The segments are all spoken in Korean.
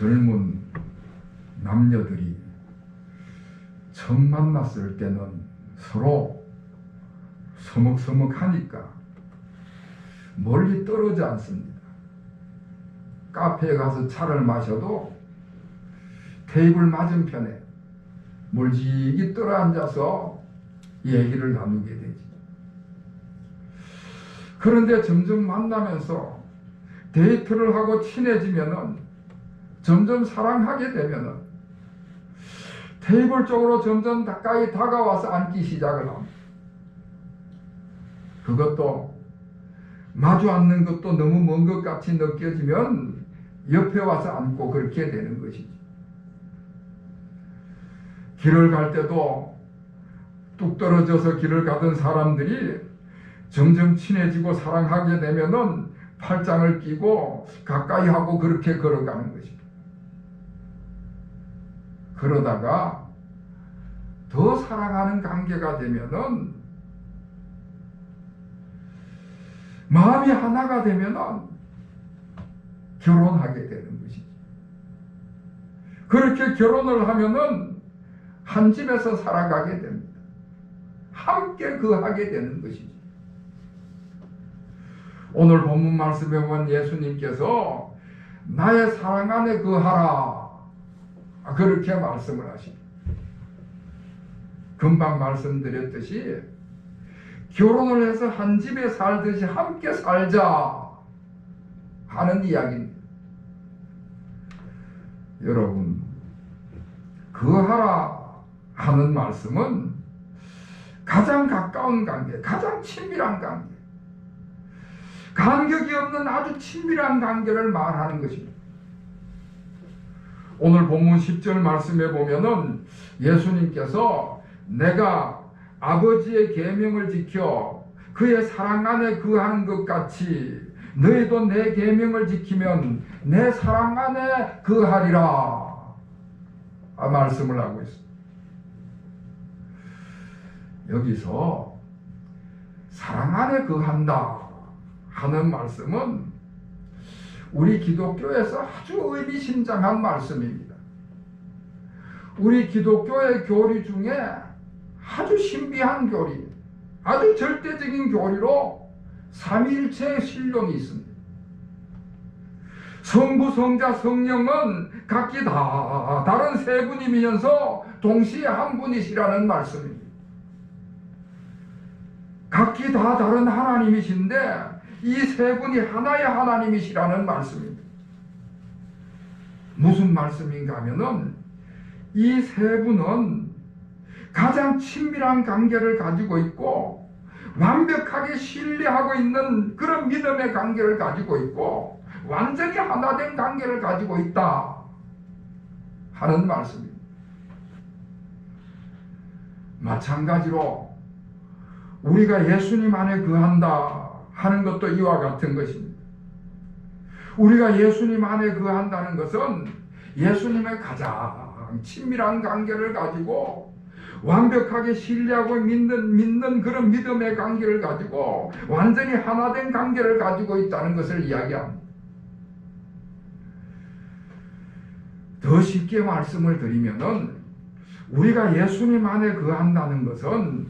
젊은 남녀들이 처음 만났을 때는 서로 서먹서먹하니까 멀리 떨어져 앉습니다. 카페에 가서 차를 마셔도 테이블 맞은편에 멀찍이 떨어 앉아서 얘기를 나누게 되지. 그런데 점점 만나면서 데이트를 하고 친해지면은 점점 사랑하게 되면은 테이블 쪽으로 점점 가까이 다가와서 앉기 시작을 합니다. 그것도 마주 앉는 것도 너무 먼 것 같이 느껴지면 옆에 와서 앉고 그렇게 되는 것이지. 길을 갈 때도 뚝 떨어져서 길을 가던 사람들이 점점 친해지고 사랑하게 되면은 팔짱을 끼고 가까이 하고 그렇게 걸어가는 것입니다. 그러다가 더 사랑하는 관계가 되면은 마음이 하나가 되면은 결혼하게 되는 것이지. 그렇게 결혼을 하면은 한 집에서 살아가게 됩니다. 함께 거하게 되는 것이지. 오늘 본문 말씀에 보면 예수님께서 나의 사랑 안에 거하라. 그렇게 말씀을 하십니다. 금방 말씀드렸듯이 결혼을 해서 한 집에 살듯이 함께 살자 하는 이야기입니다. 여러분, 거하라 하는 말씀은 가장 가까운 관계, 가장 친밀한 관계, 간격이 없는 아주 친밀한 관계를 말하는 것입니다. 오늘 본문 10절 말씀에 보면은 예수님께서 내가 아버지의 계명을 지켜 그의 사랑 안에 거하는 것 같이 너희도 내 계명을 지키면 내 사랑 안에 거하리라 아, 말씀을 하고 있습니다. 여기서 사랑 안에 거한다 하는 말씀은 우리 기독교에서 아주 의미심장한 말씀입니다. 우리 기독교의 교리 중에 아주 신비한 교리, 아주 절대적인 교리로 삼위일체의 신론이 있습니다. 성부, 성자, 성령은 각기 다 다른 세 분이면서 동시에 한 분이시라는 말씀입니다. 각기 다 다른 하나님이신데 이 세 분이 하나의 하나님이시라는 말씀입니다. 무슨 말씀인가 하면은 이 세 분은 가장 친밀한 관계를 가지고 있고 완벽하게 신뢰하고 있는 그런 믿음의 관계를 가지고 있고 완전히 하나 된 관계를 가지고 있다 하는 말씀입니다. 마찬가지로 우리가 예수님 안에 거한다 하는 것도 이와 같은 것입니다. 우리가 예수님 안에 거한다는 것은 예수님의 가장 친밀한 관계를 가지고 완벽하게 신뢰하고 믿는, 믿는 그런 믿음의 관계를 가지고 완전히 하나된 관계를 가지고 있다는 것을 이야기합니다. 더 쉽게 말씀을 드리면은 우리가 예수님 안에 거한다는 것은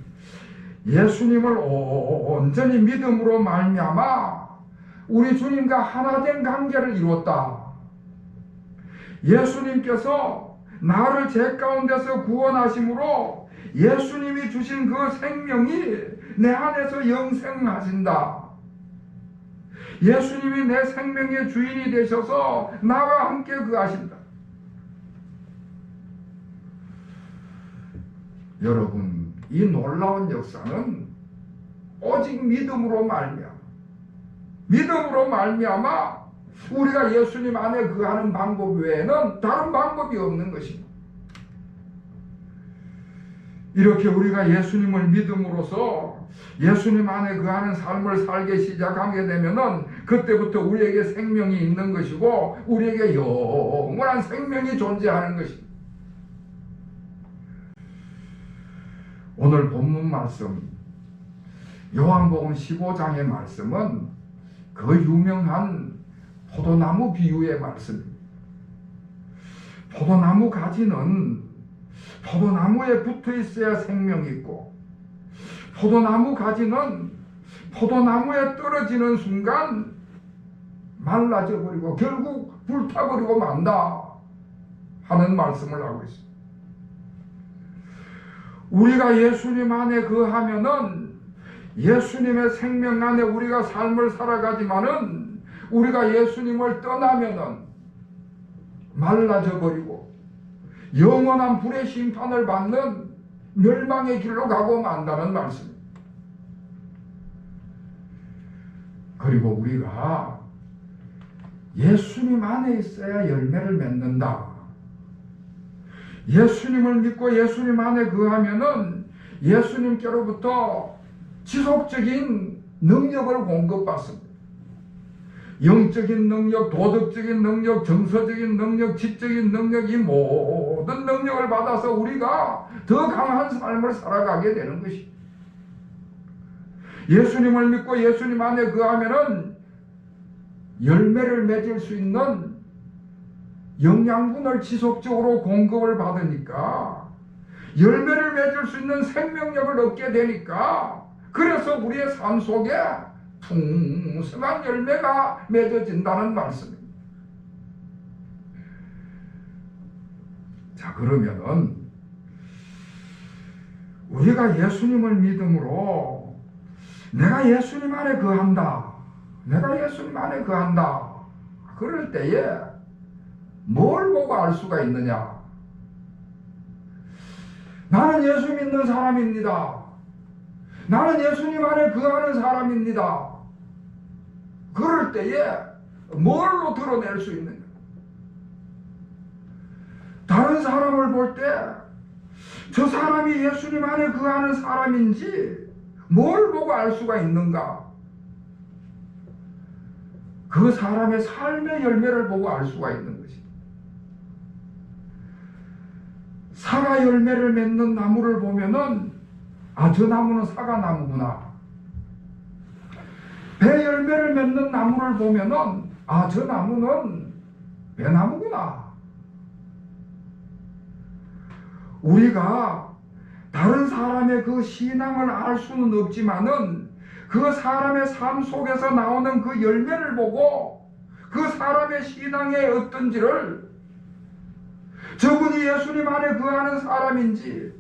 예수님을 온전히 믿음으로 말미암아 우리 주님과 하나된 관계를 이루었다. 예수님께서 나를 죄 가운데서 구원하심으로 예수님이 주신 그 생명이 내 안에서 영생하신다. 예수님이 내 생명의 주인이 되셔서 나와 함께 그하신다. 여러분, 이 놀라운 역사는 오직 믿음으로 말미암아 믿음으로 말미암아 우리가 예수님 안에 그 하는 방법 외에는 다른 방법이 없는 것입니다. 이렇게 우리가 예수님을 믿음으로써 예수님 안에 그 하는 삶을 살게 시작하게 되면은 그때부터 우리에게 생명이 있는 것이고 우리에게 영원한 생명이 존재하는 것입니다. 오늘 본문 말씀 요한복음 15장의 말씀은 그 유명한 포도나무 비유의 말씀입니다. 포도나무 가지는 포도나무에 붙어 있어야 생명이 있고 포도나무 가지는 포도나무에 떨어지는 순간 말라져 버리고 결국 불타버리고 만다 하는 말씀을 하고 있습니다. 우리가 예수님 안에 거하면은 예수님의 생명 안에 우리가 삶을 살아가지만은 우리가 예수님을 떠나면은 말라져 버리고 영원한 불의 심판을 받는 멸망의 길로 가고 만다는 말씀입니다. 그리고 우리가 예수님 안에 있어야 열매를 맺는다. 예수님을 믿고 예수님 안에 거하면은 예수님께로부터 지속적인 능력을 공급받습니다. 영적인 능력, 도덕적인 능력, 정서적인 능력, 지적인 능력, 이 모든 능력을 받아서 우리가 더 강한 삶을 살아가게 되는 것이. 예수님을 믿고 예수님 안에 거하면은 열매를 맺을 수 있는 영양분을 지속적으로 공급을 받으니까 열매를 맺을 수 있는 생명력을 얻게 되니까 그래서 우리의 삶 속에 풍성한 열매가 맺어진다는 말씀입니다. 자, 그러면은 우리가 예수님을 믿음으로 내가 예수님 안에 거한다. 내가 예수님 안에 거한다. 그럴 때에 뭘 보고 알 수가 있느냐? 나는 예수 믿는 사람입니다. 나는 예수님 안에 거하는 사람입니다. 그럴 때에 뭘로 드러낼 수 있느냐? 다른 사람을 볼 때 저 사람이 예수님 안에 거하는 사람인지 뭘 보고 알 수가 있는가? 그 사람의 삶의 열매를 보고 알 수가 있는 것입니다. 사과 열매를 맺는 나무를 보면은 아, 저 나무는 사과 나무구나. 배 열매를 맺는 나무를 보면은 아, 저 나무는 배 나무구나. 우리가 다른 사람의 그 신앙을 알 수는 없지만은 그 사람의 삶 속에서 나오는 그 열매를 보고 그 사람의 신앙의 어떤지를 저분이 예수님 안에 거하는 사람인지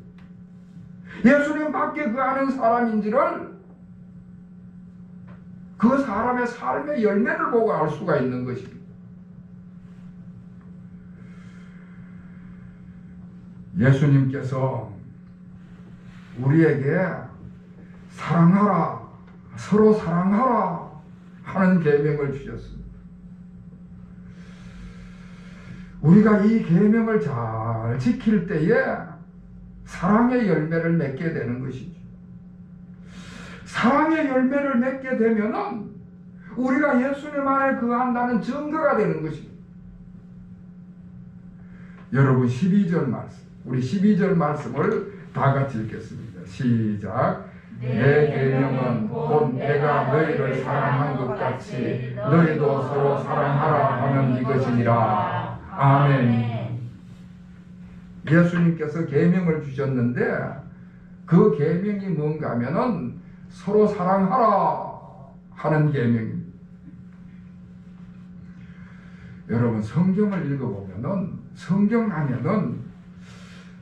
예수님 밖에 거하는 사람인지를 그 사람의 삶의 열매를 보고 알 수가 있는 것입니다. 예수님께서 우리에게 사랑하라, 서로 사랑하라 하는 계명을 주셨습니다. 우리가 이 계명을 잘 지킬 때에 사랑의 열매를 맺게 되는 것이죠. 사랑의 열매를 맺게 되면은 우리가 예수님 안에 거한다는 증거가 되는 것입니다. 여러분 12절 말씀, 우리 12절 말씀을 다 같이 읽겠습니다. 시작. 내 계명은 곧 내가 너희를 사랑한 것 같이 너희도 서로 사랑하라 하는 이것이니라. 아멘. 예수님께서 계명을 주셨는데 그 계명이 뭔가 하면은 서로 사랑하라 하는 계명입니다. 여러분 성경을 읽어보면은 성경 하면은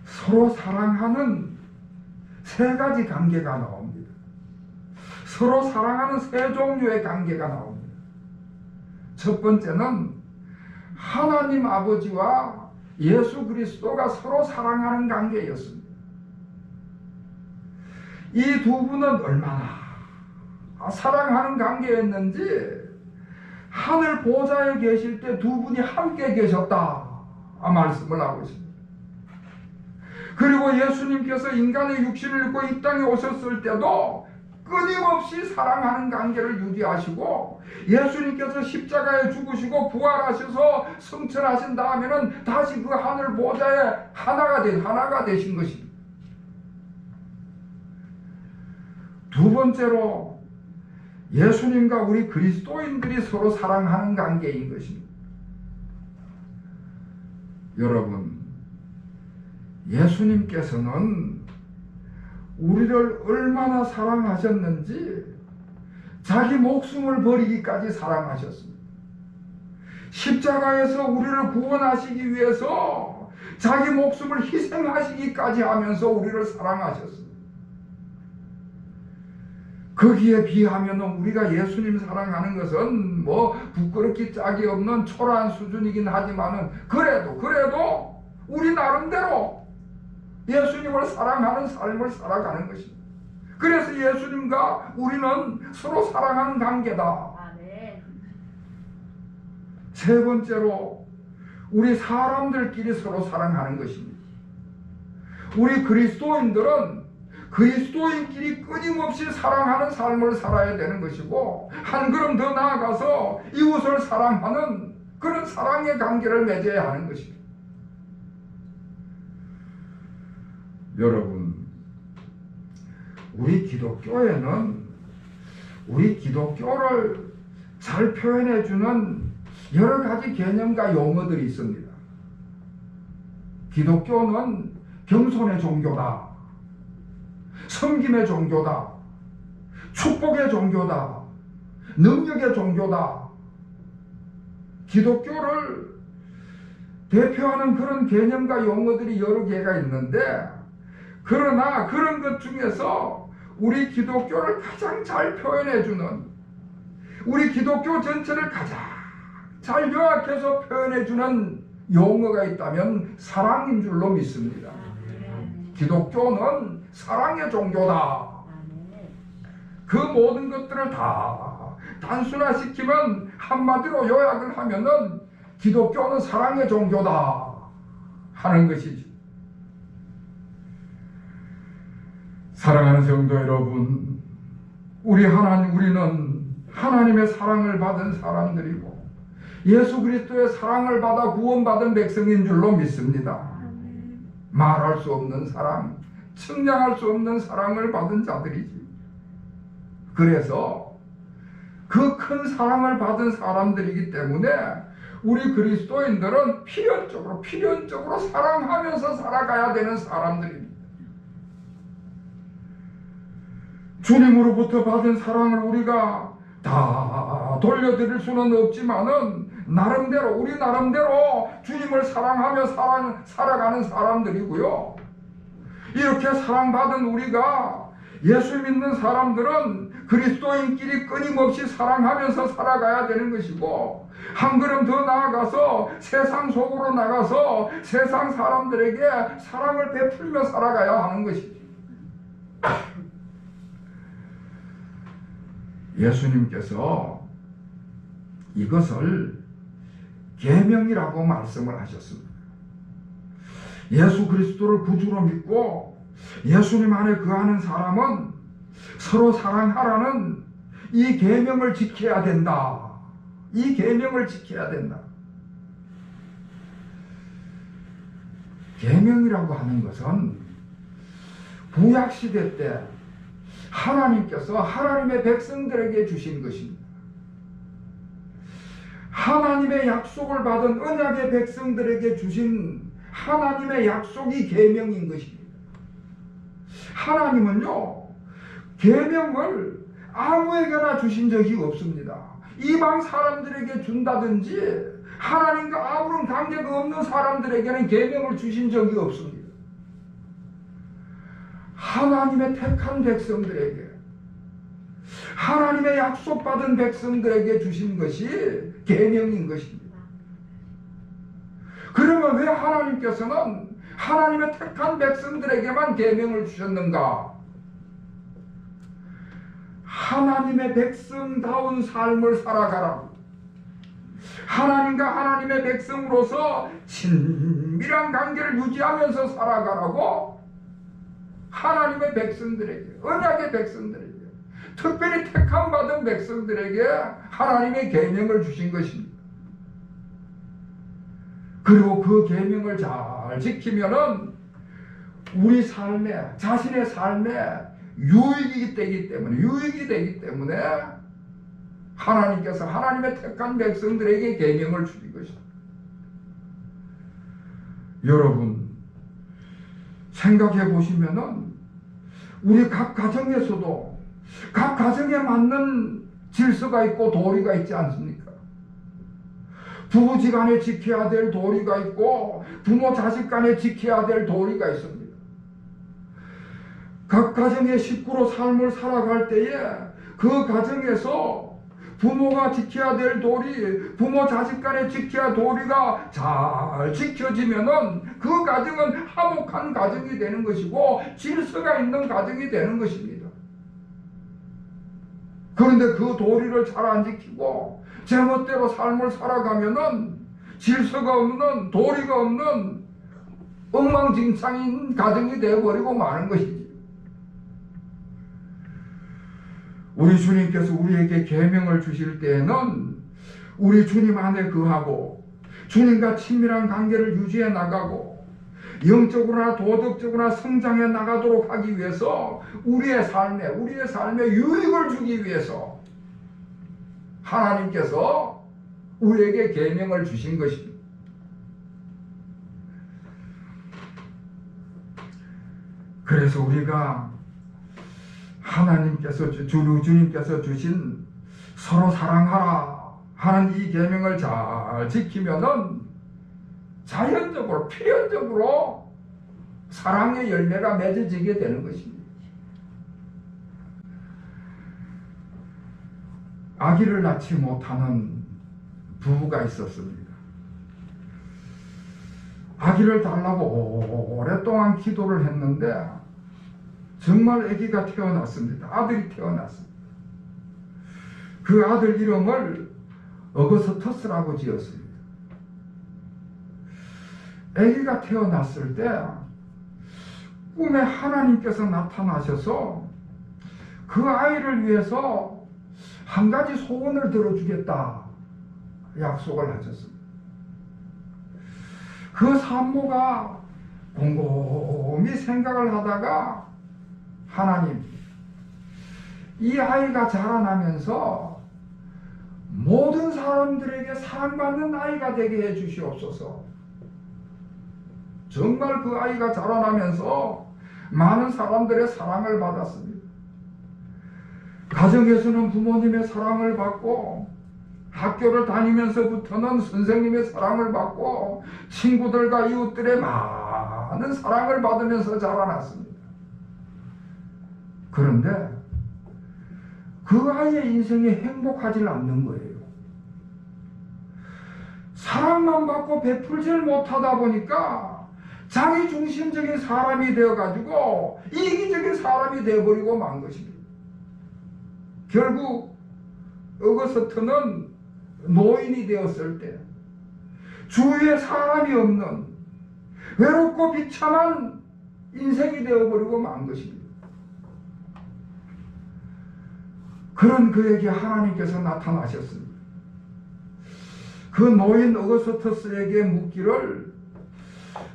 서로 사랑하는 세 가지 관계가 나옵니다. 서로 사랑하는 세 종류의 관계가 나옵니다. 첫 번째는 하나님 아버지와 예수 그리스도가 서로 사랑하는 관계였습니다. 이 두 분은 얼마나 사랑하는 관계였는지 하늘 보좌에 계실 때 두 분이 함께 계셨다 말씀을 하고 있습니다. 그리고 예수님께서 인간의 육신을 입고 이 땅에 오셨을 때도 끊임없이 사랑하는 관계를 유지하시고 예수님께서 십자가에 죽으시고 부활하셔서 성천하신 다음에는 다시 그 하늘 보좌에 하나가 되 하나가 되신 것입니다. 두 번째로 예수님과 우리 그리스도인들이 서로 사랑하는 관계인 것입니다. 여러분, 예수님께서는 우리를 얼마나 사랑하셨는지 자기 목숨을 버리기까지 사랑하셨습니다. 십자가에서 우리를 구원하시기 위해서 자기 목숨을 희생하시기까지 하면서 우리를 사랑하셨습니다. 거기에 비하면 우리가 예수님 사랑하는 것은 뭐 부끄럽기 짝이 없는 초라한 수준이긴 하지만은 그래도 그래도 우리 나름대로 예수님을 사랑하는 삶을 살아가는 것입니다. 그래서 예수님과 우리는 서로 사랑하는 관계다. 세 번째로 우리 사람들끼리 서로 사랑하는 것입니다. 우리 그리스도인들은 그리스도인끼리 끊임없이 사랑하는 삶을 살아야 되는 것이고 한 걸음 더 나아가서 이웃을 사랑하는 그런 사랑의 관계를 맺어야 하는 것입니다. 여러분, 우리 기독교에는 우리 기독교를 잘 표현해 주는 여러 가지 개념과 용어들이 있습니다. 기독교는 겸손의 종교다. 섬김의 종교다. 축복의 종교다. 능력의 종교다. 기독교를 대표하는 그런 개념과 용어들이 여러 개가 있는데, 그러나 그런 것 중에서 우리 기독교를 가장 잘 표현해주는, 우리 기독교 전체를 가장 잘 요약해서 표현해주는 용어가 있다면 사랑인 줄로 믿습니다. 기독교는 사랑의 종교다. 그 모든 것들을 다 단순화시키면 한마디로 요약을 하면은 기독교는 사랑의 종교다 하는 것이지. 사랑하는 성도 여러분, 우리 하나님 우리는 하나님의 사랑을 받은 사람들이고 예수 그리스도의 사랑을 받아 구원받은 백성인 줄로 믿습니다. 말할 수 없는 사랑, 측량할 수 없는 사랑을 받은 자들이지. 그래서 그 큰 사랑을 받은 사람들이기 때문에 우리 그리스도인들은 필연적으로 필연적으로 사랑하면서 살아가야 되는 사람들입니다. 주님으로부터 받은 사랑을 우리가 다 돌려드릴 수는 없지만은 나름대로 우리 나름대로 주님을 사랑하며 살아, 살아가는 사람들이고요. 이렇게 사랑받은 우리가 예수 믿는 사람들은 그리스도인끼리 끊임없이 사랑하면서 살아가야 되는 것이고 한 걸음 더 나아가서 세상 속으로 나가서 세상 사람들에게 사랑을 베풀며 살아가야 하는 것이지. 예수님께서 이것을 계명이라고 말씀을 하셨습니다. 예수 그리스도를 구주로 믿고 예수님 안에 거하는 사람은 서로 사랑하라는 이 계명을 지켜야 된다. 이 계명을 지켜야 된다. 계명이라고 하는 것은 구약 시대 때 하나님께서 하나님의 백성들에게 주신 것입니다. 하나님의 약속을 받은 언약의 백성들에게 주신 하나님의 약속이 계명인 것입니다. 하나님은요 계명을 아무에게나 주신 적이 없습니다. 이방 사람들에게 준다든지 하나님과 아무런 관계가 없는 사람들에게는 계명을 주신 적이 없습니다. 하나님의 택한 백성들에게 하나님의 약속받은 백성들에게 주신 것이 계명인 것입니다. 그러면 왜 하나님께서는 하나님의 택한 백성들에게만 계명을 주셨는가? 하나님의 백성다운 삶을 살아가라. 하나님과 하나님의 백성으로서 친밀한 관계를 유지하면서 살아가라고 하나님의 백성들에게, 언약의 백성들에게, 특별히 택함 받은 백성들에게 하나님의 계명을 주신 것입니다. 그리고 그 계명을 잘 지키면은 우리 삶에 자신의 삶에 유익이 되기 때문에 유익이 되기 때문에 하나님께서 하나님의 택한 백성들에게 계명을 주신 것입니다. 여러분 생각해 보시면은 우리 각 가정에서도 각 가정에 맞는 질서가 있고 도리가 있지 않습니까? 부부지간에 지켜야 될 도리가 있고 부모 자식 간에 지켜야 될 도리가 있습니다. 각 가정의 식구로 삶을 살아갈 때에 그 가정에서 부모가 지켜야 될 도리, 부모 자식 간에 지켜야 도리가 잘 지켜지면은 그 가정은 화목한 가정이 되는 것이고 질서가 있는 가정이 되는 것입니다. 그런데 그 도리를 잘 안 지키고 제멋대로 삶을 살아가면은 질서가 없는 도리가 없는 엉망진창인 가정이 되어버리고 마는 것이지. 우리 주님께서 우리에게 계명을 주실 때에는 우리 주님 안에 거하고 주님과 친밀한 관계를 유지해 나가고 영적으로나 도덕적으로나 성장해 나가도록 하기 위해서 우리의 삶에 우리의 삶에 유익을 주기 위해서 하나님께서 우리에게 계명을 주신 것입니다. 그래서 우리가 하나님께서 주 주님께서 주신 서로 사랑하라 하는 이 계명을 잘 지키면은 자연적으로 필연적으로 사랑의 열매가 맺어지게 되는 것입니다. 아기를 낳지 못하는 부부가 있었습니다. 아기를 달라고 오랫동안 기도를 했는데 정말 아기가 태어났습니다. 아들이 태어났습니다. 그 아들 이름을 어거스터스라고 지었습니다. 아기가 태어났을 때 꿈에 하나님께서 나타나셔서 그 아이를 위해서 한 가지 소원을 들어주겠다 약속을 하셨습니다. 그 산모가 곰곰이 생각을 하다가 하나님, 이 아이가 자라나면서 모든 사람들에게 사랑받는 아이가 되게 해 주시옵소서. 정말 그 아이가 자라나면서 많은 사람들의 사랑을 받았습니다. 가정에서는 부모님의 사랑을 받고 학교를 다니면서부터는 선생님의 사랑을 받고 친구들과 이웃들의 많은 사랑을 받으면서 자라났습니다. 그런데 그 아이의 인생이 행복하지 않는 거예요. 사랑만 받고 베풀지를 못하다 보니까 자기 중심적인 사람이 되어가지고 이기적인 사람이 되어버리고 만 것입니다. 결국 어거스트는 노인이 되었을 때 주위에 사람이 없는 외롭고 비참한 인생이 되어버리고 만 것입니다. 그런 그에게 하나님께서 나타나셨습니다. 그 노인 어거스터스에게 묻기를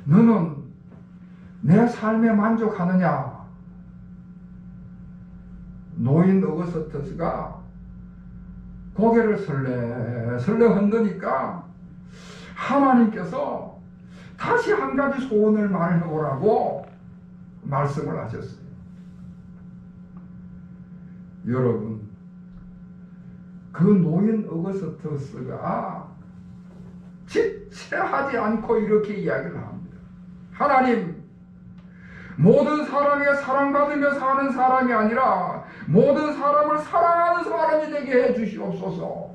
너는 내 삶에 만족하느냐? 노인 어거스터스가 고개를 설레 설레 흔드니까 하나님께서 다시 한 가지 소원을 말해보라고 말씀을 하셨어요. 여러분, 그 노인 어거스터스가 지체하지 않고 이렇게 이야기를 합니다. 하나님, 모든 사람에게 사랑받으며 사는 사람이 아니라 모든 사람을 사랑하는 사람이 되게 해 주시옵소서.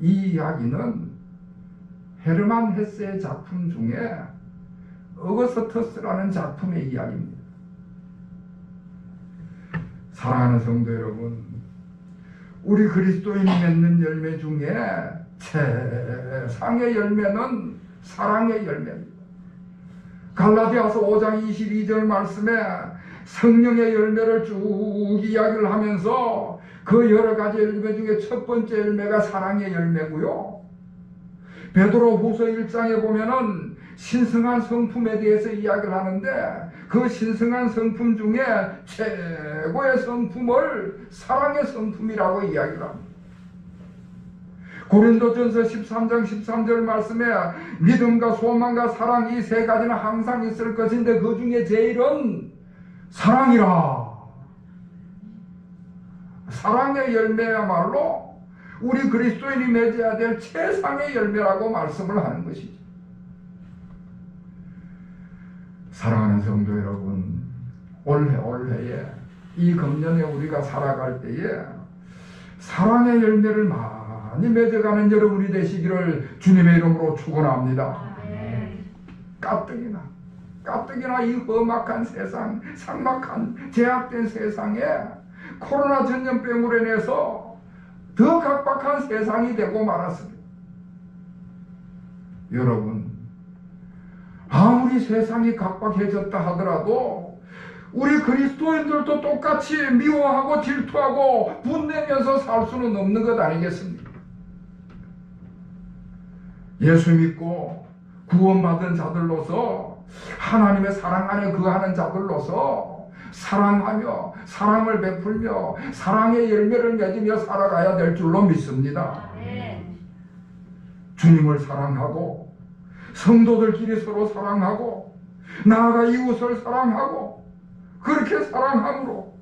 이 이야기는 헤르만 헤세의 작품 중에 어거스터스라는 작품의 이야기입니다. 사랑하는 성도 여러분, 우리 그리스도인이 맺는 열매 중에 최상의 열매는 사랑의 열매입니다. 갈라디아서 5장 22절 말씀에 성령의 열매를 쭉 이야기를 하면서 그 여러 가지 열매 중에 첫 번째 열매가 사랑의 열매고요. 베드로 후서 1장에 보면은 신성한 성품에 대해서 이야기를 하는데 그 신성한 성품 중에 최고의 성품을 사랑의 성품이라고 이야기를 합니다. 고린도전서 13장 13절 말씀에 믿음과 소망과 사랑 이 세 가지는 항상 있을 것인데 그 중에 제일은 사랑이라. 사랑의 열매야말로 우리 그리스도인이 맺어야 될 최상의 열매라고 말씀을 하는 것이죠. 사랑하는 성도 여러분, 올해 올해에 이 금년에 우리가 살아갈 때에 사랑의 열매를 많이 맺어가는 여러분이 되시기를 주님의 이름으로 축원합니다. 가뜩이나 가뜩이나 이 험악한 세상, 삭막한 제약된 세상에 코로나 전염병으로 인해서 더 각박한 세상이 되고 말았습니다. 여러분, 아무리 세상이 각박해졌다 하더라도 우리 그리스도인들도 똑같이 미워하고 질투하고 분내면서 살 수는 없는 것 아니겠습니까? 예수 믿고 구원받은 자들로서 하나님의 사랑 안에 거하는 자들로서 사랑하며 사랑을 베풀며 사랑의 열매를 맺으며 살아가야 될 줄로 믿습니다. 주님을 사랑하고 성도들끼리 서로 사랑하고 나아가 이웃을 사랑하고 그렇게 사랑함으로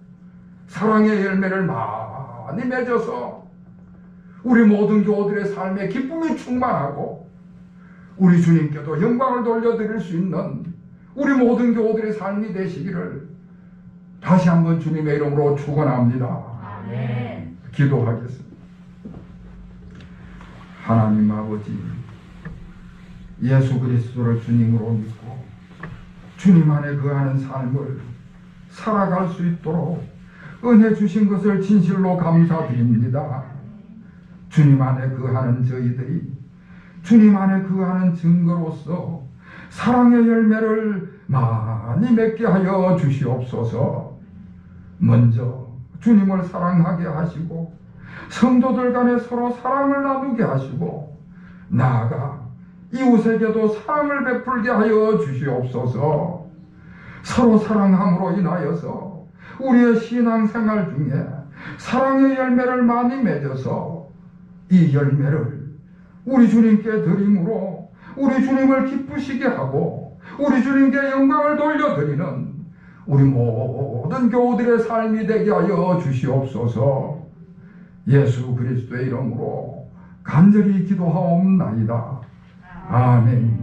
사랑의 열매를 많이 맺어서 우리 모든 교우들의 삶에 기쁨이 충만하고 우리 주님께도 영광을 돌려드릴 수 있는 우리 모든 교우들의 삶이 되시기를 다시 한번 주님의 이름으로 축원합니다. 기도하겠습니다. 하나님 아버지 예수 그리스도를 주님으로 믿고 주님 안에 거하는 삶을 살아갈 수 있도록 은혜 주신 것을 진실로 감사드립니다. 주님 안에 거하는 저희들이 주님 안에 거하는 증거로서 사랑의 열매를 많이 맺게 하여 주시옵소서. 먼저 주님을 사랑하게 하시고 성도들 간에 서로 사랑을 나누게 하시고 나아가 이웃에게도 사랑을 베풀게 하여 주시옵소서. 서로 사랑함으로 인하여서 우리의 신앙생활 중에 사랑의 열매를 많이 맺어서 이 열매를 우리 주님께 드림으로 우리 주님을 기쁘시게 하고 우리 주님께 영광을 돌려드리는 우리 모든 교우들의 삶이 되게 하여 주시옵소서. 예수 그리스도의 이름으로 간절히 기도하옵나이다. 아멘.